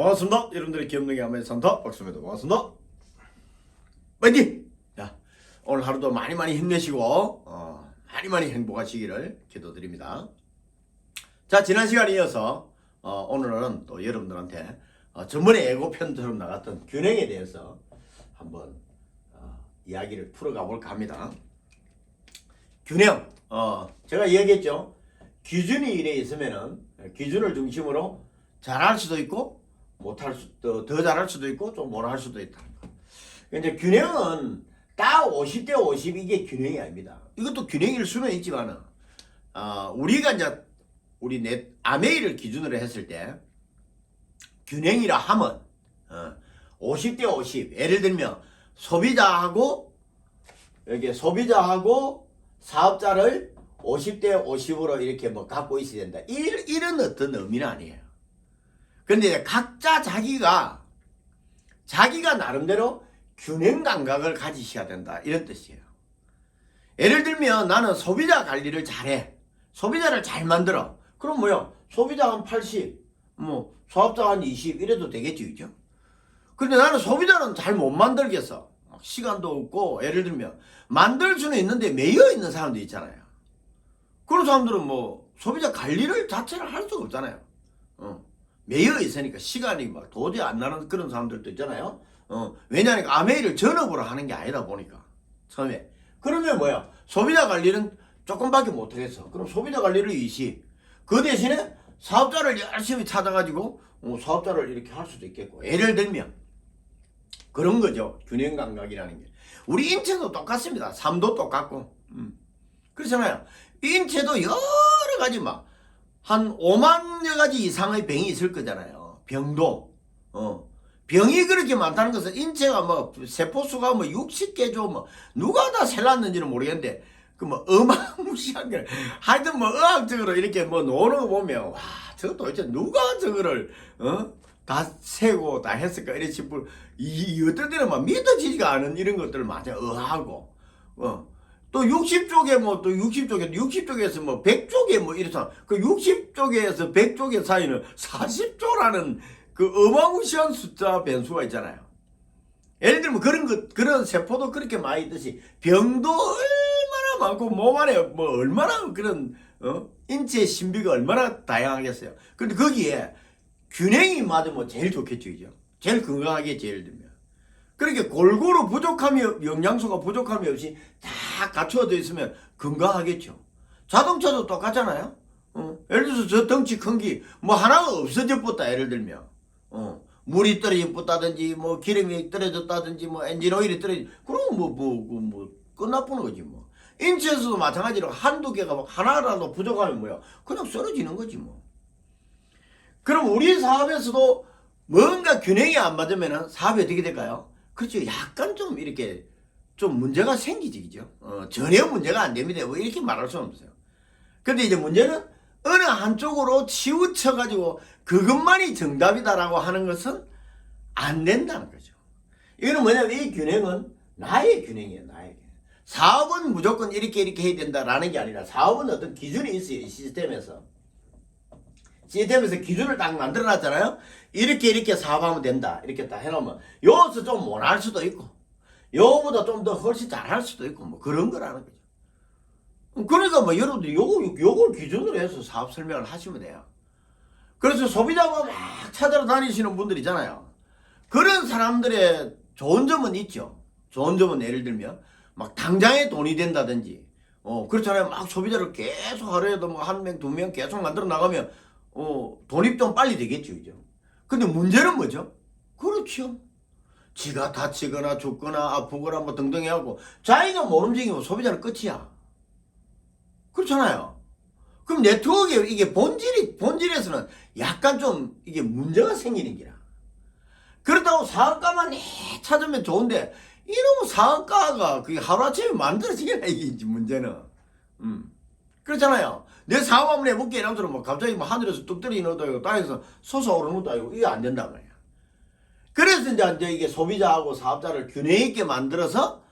반갑습니다. 여러분들의 기업능의 아메 산타 박수입니다. 반갑습니다. 파이팅! 자, 오늘 하루도 많이 많이 힘내시고 어, 많이 많이 행복하시기를 기도드립니다. 자, 지난 시간에 이어서 어, 오늘은 또 여러분들한테 어, 전번에 예고편처럼 나갔던 균형에 대해서 한번 어, 이야기를 풀어가 볼까 합니다. 균형, 어, 제가 얘기했죠. 기준이 이래 있으면은 기준을 중심으로 잘할 수도 있고 못할 수도 더 잘할 수도 있고 좀 못할 수도 있다. 근데 균형은 딱 50대 50 이게 균형이 아닙니다. 이것도 균형일 수는 있지만은 어, 우리가 이제 우리 넷 아메이를 기준으로 했을 때 균형이라 함은 어, 50대 50 예를 들면 소비자하고 여기 소비자하고 사업자를 50대 50으로 이렇게 뭐 갖고 있어야 된다. 이- 이런 어떤 의미는 아니에요. 근데 각자 자기가 자기가 나름대로 균형 감각을 가지셔야 된다. 이런 뜻이에요. 예를 들면 나는 소비자 관리를 잘해. 소비자를 잘 만들어. 그럼 뭐야? 소비자 한 80, 뭐 사업자 한 20 이래도 되겠지, 그죠? 근데 나는 소비자는 잘 못 만들겠어. 시간도 없고 예를 들면 만들 수는 있는데 매여 있는 사람도 있잖아요. 그런 사람들은 뭐 소비자 관리를 자체를 할 수가 없잖아요. 어. 매여 있으니까 시간이 막 도저히 안 나는 그런 사람들도 있잖아요. 어. 왜냐하면 아메이를 전업으로 하는 게 아니다 보니까 처음에. 그러면 뭐야? 소비자 관리는 조금밖에 못하겠어. 그럼 소비자 관리를 20. 그 대신에 사업자를 열심히 찾아가지고 어, 사업자를 이렇게 할 수도 있겠고. 예를 들면 그런 거죠. 균형 감각이라는 게. 우리 인체도 똑같습니다. 삶도 똑같고. 음. 그렇잖아요. 인체도 여러 가지 막, 한 5만여 가지 이상의 병이 있을 거잖아요. 병도. 어. 병이 그렇게 많다는 것은 인체가 뭐, 세포수가 뭐 60개조 뭐, 누가 다 셀났는지는 모르겠는데, 그 뭐, 어마무시한 게, 하여튼 뭐, 의학적으로 이렇게 뭐, 노는 거 보면, 와, 저 도대체 누가 저거를, 어? 다 세고 다 했을까? 이래 싶을, 이, 이 어떨 때는 막 믿어지지가 않은 이런 것들을 마저 의하고, 어. 또 60쪽에 뭐 또 60쪽에 60쪽에서 뭐 100쪽에 뭐 이래서 그 60쪽에서 100쪽의 사이는 40조라는 그 어마무시한 숫자 변수가 있잖아요. 예를 들면 그런 것 그런 세포도 그렇게 많이 있듯이 병도 얼마나 많고 몸 안에 뭐 얼마나 그런 어? 인체 신비가 얼마나 다양하겠어요. 근데 거기에 균형이 맞으면 제일 좋겠죠, 이죠. 제일 건강하겠지, 예를 들면. 그렇게 골고루 부족함이 없- 영양소가 부족함이 없이 다 갖추어져 있으면 건강하겠죠. 자동차도 똑같잖아요. 어, 예를 들어서 저 덩치 큰 게 뭐 하나가 없어져 붙다 예를 들면 어, 물이 떨어져 붙다든지 뭐 기름이 떨어졌다든지 뭐 엔진 오일이 떨어져 그럼 뭐뭐 뭐, 뭐 끝나쁘는 거지 뭐. 인체에서도 마찬가지로 한두 개가 막 하나라도 부족하면 뭐야 그냥 쓰러지는 거지 뭐. 그럼 우리 사업에서도 뭔가 균형이 안 맞으면 사업이 어떻게 될까요? 그렇죠. 약간 좀 이렇게 좀 문제가 생기지, 그죠? 어, 전혀 문제가 안 됩니다. 뭐 이렇게 말할 수는 없어요. 근데 이제 문제는 어느 한쪽으로 치우쳐가지고 그것만이 정답이다라고 하는 것은 안 된다는 거죠. 이거는 뭐냐면 이 균형은 나의 균형이에요, 나의 균형. 사업은 무조건 이렇게 이렇게 해야 된다라는 게 아니라 사업은 어떤 기준이 있어요, 이 시스템에서. 시스템에서 기준을 딱 만들어 놨잖아요. 이렇게 이렇게 사업하면 된다. 이렇게 딱 해놓으면 여기서 좀 못할 수도 있고 요거보다 좀 더 훨씬 잘할 수도 있고 뭐 그런 거라는 거죠. 그러니까 뭐 여러분들 요거 요걸 기준으로 해서 사업 설명을 하시면 돼요. 그래서 소비자가 막 찾아러 다니시는 분들 있잖아요. 그런 사람들의 좋은 점은 있죠. 좋은 점은 예를 들면 막 당장에 돈이 된다든지 어 그렇잖아요. 막 소비자를 계속 하루에도 뭐 한 명 두 명 계속 만들어 나가면 어 돈이 좀 빨리 되겠죠, 그죠? 근데 문제는 뭐죠? 그렇죠. 지가 다치거나 죽거나 아프거나 뭐 등등 해갖고 자기가 못 움직이면 소비자는 끝이야. 그렇잖아요. 그럼 네트워크에 이게 본질이, 본질에서는 약간 좀 이게 문제가 생기는 기라. 그렇다고 해 찾으면 좋은데 이놈의 사업가가 그게 하루아침에 만들어지겠나 이게 문제는. 음. 그렇잖아요. 내 사업 한번 해볼게 이러면서 뭐 갑자기 뭐 하늘에서 뚝 떨어지는 것도 아니고 땅에서 솟아오르는 것도 아니고 이게 안 된단 말이야. 그래서 이제 이제 이게 소비자하고 사업자를 균형 있게 만들어서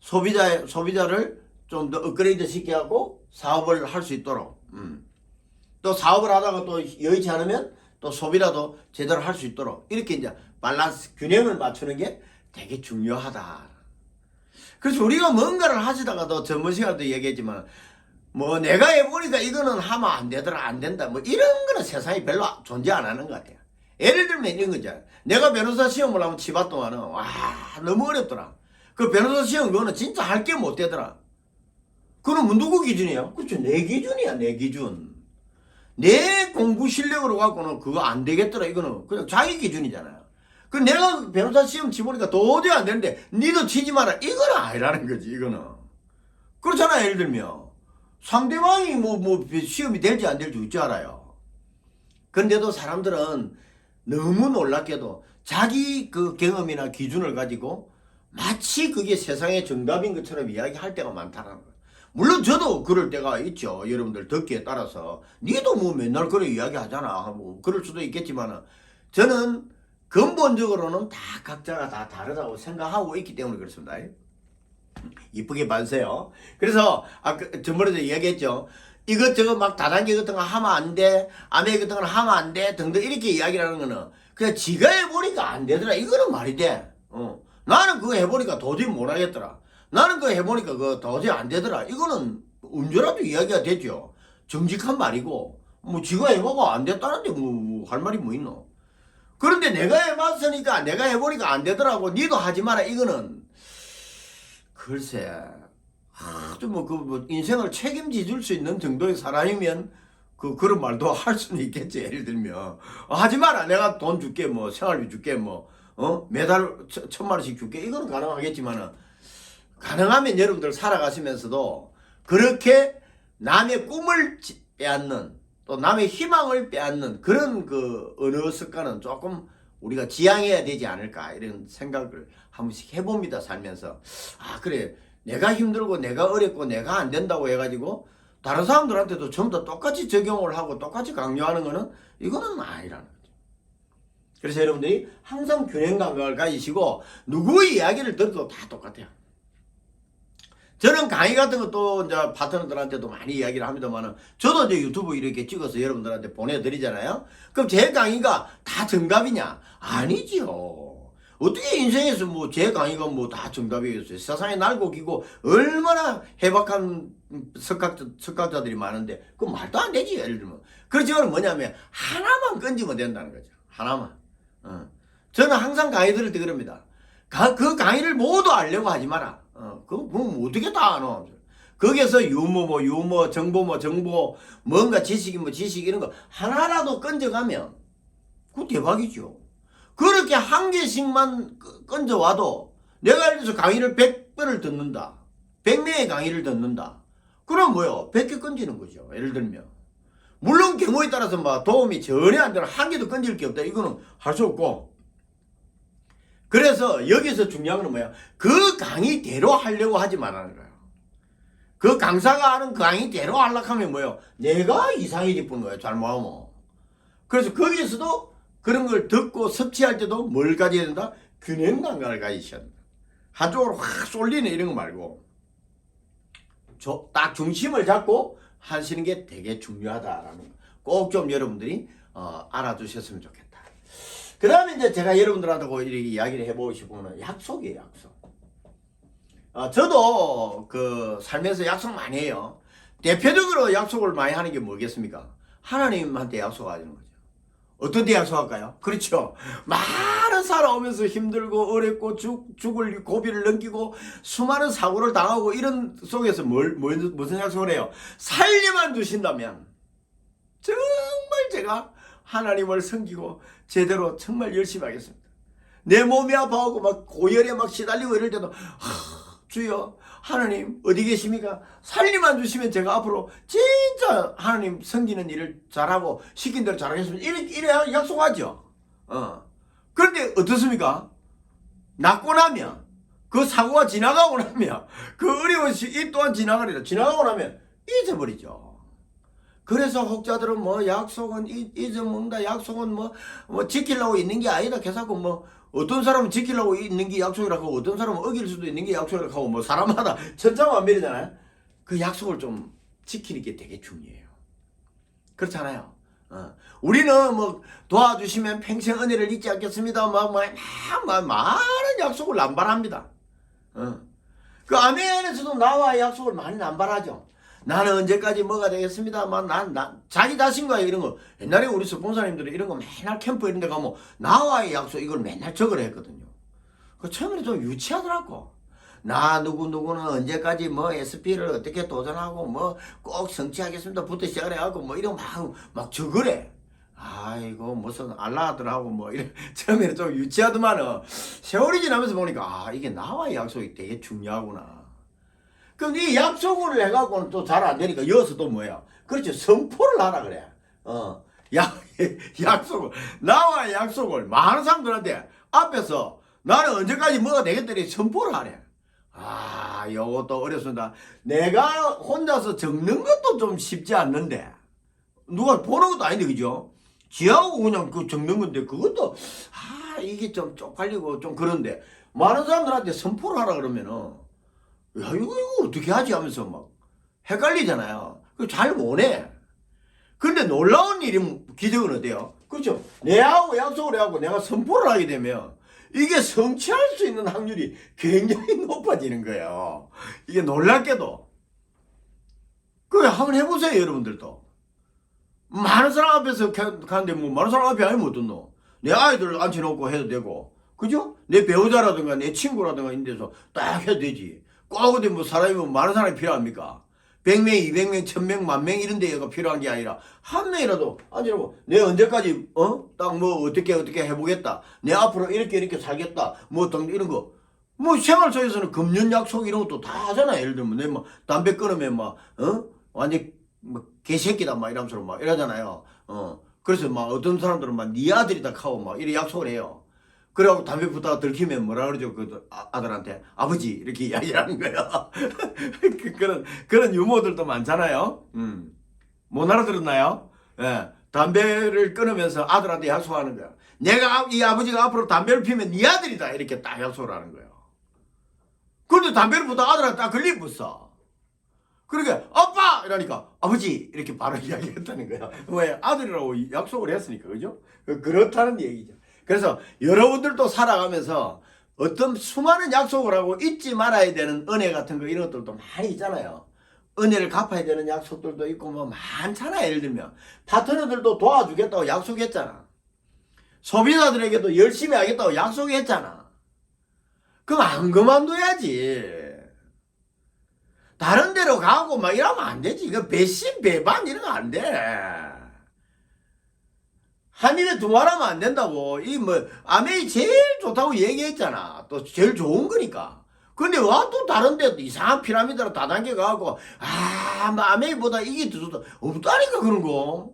소비자 소비자를 좀 더 업그레이드 시켜갖고 사업을 할 수 있도록. 음. 또 사업을 하다가 또 여의치 않으면 또 소비라도 제대로 할 수 있도록 이렇게 이제 밸런스 균형을 맞추는 게 되게 중요하다. 그래서 우리가 뭔가를 하시다가도 전번 시간에도 얘기했지만 뭐 내가 해보니까 이거는 하면 안 되더라 안 된다 뭐 이런 거는 세상에 별로 존재 안 하는 것 같아요. 예를 들면 이런 거죠. 내가 변호사 시험을 하면 치바 동안은 와 너무 어렵더라. 그 변호사 시험 그거는 진짜 할 게 못 되더라. 그건 뭐 누구 기준이야? 그렇죠. 내 기준이야 내 기준. 내 공부 실력으로 갖고는 그거 안 되겠더라. 이거는 그냥 자기 기준이잖아요. 그 내가 변호사 시험 치보니까 도저히 안 되는데 니도 치지 마라. 이거는 아니라는 거지. 이거는. 그렇잖아. 예를 들면 상대방이 뭐 뭐 시험이 될지 안 될지 어찌 알아요. 근데도 사람들은 너무 놀랍게도 자기 그 경험이나 기준을 가지고 마치 그게 세상의 정답인 것처럼 이야기할 때가 많다는 거예요. 물론 저도 그럴 때가 있죠. 여러분들 듣기에 따라서 니도 뭐 맨날 그래 이야기하잖아. 뭐 그럴 수도 있겠지만 저는 근본적으로는 다 각자가 다 다르다고 생각하고 있기 때문에 그렇습니다. 이쁘게 봐주세요. 그래서 아까 전번에도 이야기했죠. 이것저것 막 다단계 같은 거 하면 안 돼. 아메 같은 거 하면 안 돼. 등등 이렇게 이야기를 하는 거는 그냥 지가 해보니까 안 되더라. 이거는 말이 돼. 어. 나는 그거 해보니까 도저히 못 하겠더라. 나는 그거 해보니까 그거 도저히 안 되더라. 이거는 언제라도 이야기가 되죠. 정직한 말이고 뭐 지가 해보고 안 됐다는데 뭐할 말이 뭐 있노. 그런데 내가 해봤으니까 내가 해보니까 안 되더라고. 니도 하지 마라. 이거는 글쎄 아주 뭐그 뭐 인생을 책임져 줄수 있는 정도의 사람이면 그 그런 말도 할 수는 있겠지 예를 들면. 어, 하지 마라. 내가 돈 줄게 뭐 생활비 줄게 뭐어? 매달 천- 천만 원씩 줄게. 이거는 가능하겠지만은 가능하면 여러분들 살아가시면서도 그렇게 남의 꿈을 지- 빼앗는 또 남의 희망을 빼앗는 그런 그 언어 습관은 조금 우리가 지양해야 되지 않을까 이런 생각을 한 번씩 해봅니다 살면서. 아 그래 내가 힘들고 내가 어렵고 내가 안 된다고 해가지고 다른 사람들한테도 전부 다 똑같이 적용을 하고 똑같이 강요하는 거는 이거는 아니라는 거죠. 그래서 여러분들이 항상 균형 감각을 가지시고 누구의 이야기를 들어도 다 똑같아요. 저는 강의 같은 것도 이제 파트너들한테도 많이 이야기를 합니다만은 저도 이제 유튜브 이렇게 찍어서 여러분들한테 보내드리잖아요. 그럼 제 강의가 다 정답이냐? 아니지요. 어떻게 인생에서 뭐 제 강의가 뭐 다 정답이겠어요. 세상에 날고 기고 얼마나 해박한 석학자, 석학자들이 많은데 그 말도 안 되지 예를 들면. 그렇지만 뭐냐면 하나만 건지면 된다는 거죠. 하나만. 어. 저는 항상 강의 들을 때 그럽니다. 가- 그 강의를 모두 알려고 하지 마라. 어, 그거 뭐 어떻게 다 아노? 거기에서 유머 뭐 유머, 정보 뭐 정보, 뭔가 지식이 뭐 지식 이런 거 하나라도 건져가면 그거 대박이죠. 그렇게 한 개씩만 끄- 건져와도 내가 예를 들어서 강의를 100번을 듣는다. 100명의 강의를 듣는다. 그럼 뭐요? 100개 건지는 거죠. 예를 들면. 물론 경우에 따라서 막 도움이 전혀 안 되는 한 개도 건질 게 없다. 이거는 할 수 없고. 그래서 여기서 중요한 건 뭐야? 그 강의대로 하려고 하지 말라는 거예요. 그 강사가 하는 강의대로 하려고 하면 뭐예요? 내가 이상해질 뿐 거예요. 잘못하면. 그래서 거기에서도 그런 걸 듣고 섭취할 때도 뭘 가져야 된다? 균형 감각을 가지셔야 된다. 한쪽으로 확 쏠리는 이런 거 말고 저- 딱 중심을 잡고 하시는 게 되게 중요하다라는 거. 꼭 좀 여러분들이 어, 알아두셨으면 좋겠다. 그 다음에 이제 제가 여러분들한테 그 이렇게 이야기를 해보시고는 약속이에요, 약속. 어, 저도 그 살면서 약속 많이 해요. 대표적으로 약속을 많이 하는 게 뭐겠습니까? 하나님한테 약속하는 거죠. 어떤 데 약속할까요? 그렇죠. 많은 살아오면서 힘들고 어렵고 죽, 죽을 고비를 넘기고 수많은 사고를 당하고 이런 속에서 뭘, 뭘 무슨 약속을 해요? 살리만 주신다면 정말 제가 하나님을 섬기고 제대로 정말 열심히 하겠습니다. 내 몸이 아파하고 막 고열에 막 시달리고 이럴 때도 하, 주여 하나님 어디 계십니까? 살리만 주시면 제가 앞으로 진짜 하나님 섬기는 일을 잘하고 시킨 대로 잘하겠습니다. 이래, 이래 약속하죠. 어. 그런데 어떻습니까? 낫고 나면 그 사고가 지나가고 나면 그 어려운 시이 또한 지나가리라 지나가고 나면 잊어버리죠. 그래서 혹자들은 뭐 약속은 잊- 잊어먹는다 약속은 뭐, 뭐 지키려고 있는 게 아니다 계속고 뭐 어떤 사람은 지키려고 있는 게 약속이라고 하고 어떤 사람은 어길 수도 있는 게 약속이라고 하고 뭐 사람마다 천차만별이잖아요 그 약속을 좀 지키는 게 되게 중요해요 그렇잖아요 어. 우리는 뭐 도와주시면 평생 은혜를 잊지 않겠습니다. 막, 막, 막, 막 많은 약속을 남발합니다. 어. 그 아멘에서도 나와 약속을 많이 남발하죠. 나는 언제까지 뭐가 되겠습니다만 난, 난 자기 자신과의 이런 거 옛날에 우리 스폰서님들은 이런 거 맨날 캠프 이런 데 가면 나와의 약속 이걸 맨날 적으려 했거든요. 그 처음에 좀 유치하더라고. 나 누구 누구는 언제까지 뭐 SP를 어떻게 도전하고 뭐 꼭 성취하겠습니다 부터 시작을 해갖고 뭐 이런 막 막 적으래. 아이고 무슨 알라하더라고 뭐 이래 처음에는 좀 유치하더만은 세월이 지나면서 보니까 아 이게 나와의 약속이 되게 중요하구나. 그럼 이 약속을 해갖고는 또 잘 안 되니까 여기서 또 뭐야? 그렇죠 선포를 하라 그래. 어. 약 약속을 나와의 약속을 많은 사람들한테 앞에서 나는 언제까지 뭐가 되겠더니 선포를 하래. 아, 요것도 어렵습니다. 내가 혼자서 적는 것도 좀 쉽지 않는데, 누가 보는 것도 아닌데, 그죠? 지하고 그냥 그 적는 건데, 그것도, 아, 이게 좀 쪽팔리고 좀 그런데, 많은 사람들한테 선포를 하라 그러면은, 야, 이거, 이거 어떻게 하지 하면서 막 헷갈리잖아요. 그잘 못해. 근데 놀라운 일이, 기적은 어때요? 그렇죠? 내하고 약속을 해갖고 내가 선포를 하게 되면, 이게 성취할 수 있는 확률이 굉장히 높아지는 거예요. 이게 놀랍게도. 그래, 한번 해보세요, 여러분들도. 많은 사람 앞에서 가- 가는데, 뭐, 많은 사람 앞에 아니면 어떻노? 내 아이들을 앉혀놓고 해도 되고, 그죠? 내 배우자라든가 내 친구라든가 있는 데서 딱 해도 되지. 꼭 어디 뭐 사람이 뭐 많은 사람이 필요합니까? 100명, 200명, 1000명, 만명 이런 데가 필요한 게 아니라 한 명이라도 앉으라고 내 언제까지 어? 딱 뭐 어떻게 어떻게 해보겠다. 내 앞으로 이렇게 이렇게 살겠다. 뭐 등 이런 거. 뭐 생활 속에서는 금년 약속 이런 것도 다 하잖아. 예를 들면 내뭐 담배 끊으면 막 어? 완전 뭐 개새끼다 막 이러면서 막 이러잖아요. 어. 그래서 막 어떤 사람들은 막 네 아들이다 하고 막 이런 약속을 해요. 그래갖고 담배 피다가 들키면 뭐라 그러죠? 그 아- 아들한테 아버지 이렇게 이야기하는 거야. 그- 그런 그런 유머들도 많잖아요. 음. 못 알아들었나요? 예. 담배를 끊으면서 아들한테 약속하는 거야. 내가 아- 이 아버지가 앞으로 담배를 피면 네 아들이다 이렇게 딱 약속을 하는 거예요. 그런데 담배를 피다 아들한테 딱 걸리붙어. 그러니까 아빠 이러니까 아버지 이렇게 바로 이야기했다는 거야. 왜 아들이라고 약속을 했으니까 그죠? 그- 그렇다는 얘기죠. 그래서 여러분들도 살아가면서 어떤 수많은 약속을 하고 잊지 말아야 되는 은혜 같은 거 이런 것들도 많이 있잖아요. 은혜를 갚아야 되는 약속들도 있고 뭐 많잖아. 예를 들면 파트너들도 도와주겠다고 약속했잖아. 소비자들에게도 열심히 하겠다고 약속했잖아. 그럼 안 그만둬야지. 다른 데로 가고 막 이러면 안 되지. 이거 배신 배반 이런 거 안 돼. 한 입에 두 말하면 안 된다고. 이 뭐 아메이 제일 좋다고 얘기했잖아. 또 제일 좋은 거니까. 근데 와 또 다른 데 이상한 피라미드로 다단계 가고 아, 뭐 아메이보다 이게 더 좋다. 없다니까 그런 거.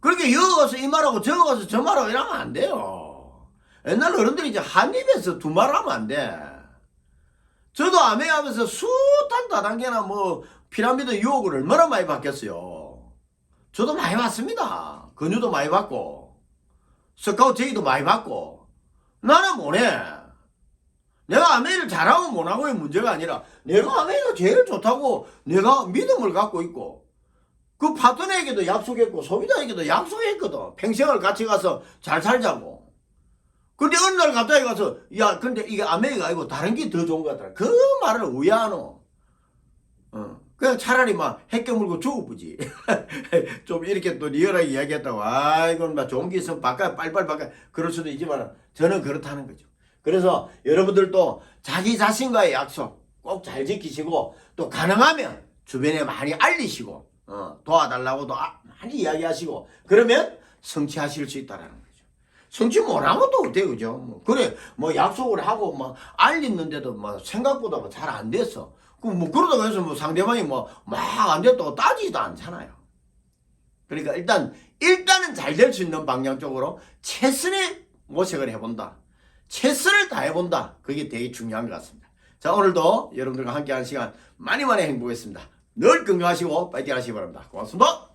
그렇게 여기 가서 이 말하고 저기 가서 저 말하고 이러면 안 돼요. 옛날 어른들이 이제 한 입에서 두 말 하면 안 돼. 저도 아메 하면서 숱한 다단계나 뭐 피라미드 유혹을 얼마나 많이 받겠어요. 저도 많이 받습니다. 근유도 많이 받고 스카우트 제의도 많이 받고 나는 뭐네. 내가 아메이를 잘하고 못하고의 문제가 아니라 내가 아메이가 제일 좋다고 내가 믿음을 갖고 있고 그 파트너에게도 약속했고 소비자에게도 약속했거든. 평생을 같이 가서 잘 살자고. 근데 어느 날 갑자기 가서 야 근데 이게 아메리가 아니고 다른 게 더 좋은 것 같더라. 그 말을 왜 하노? 어. 그냥 차라리 막 핵겨 물고 죽어보지. 좀 이렇게 또 리얼하게 이야기했다고. 아, 이건 막 좋은 게 있으면 바꿔, 빨리빨리 바꿔. 그럴 수도 있지만 저는 그렇다는 거죠. 그래서 여러분들도 자기 자신과의 약속 꼭 잘 지키시고 또 가능하면 주변에 많이 알리시고 어, 도와달라고도 아- 많이 이야기하시고 그러면 성취하실 수 있다라는 거죠. 성취 못하면 또 어때요, 그죠? 뭐 그래, 뭐 약속을 하고 뭐 알리는데도 뭐 생각보다 잘안 됐어. 그뭐 그러다가 해서 뭐 상대방이 뭐 막 안 됐다고 따지지도 않잖아요. 그러니까 일단 일단은 잘 될 수 있는 방향 쪽으로 최선의 모색을 해본다. 최선을 다해본다. 그게 되게 중요한 것 같습니다. 자 오늘도 여러분들과 함께하는 시간 많이 많이 행복했습니다. 늘 건강하시고 파이팅 하시기 바랍니다. 고맙습니다.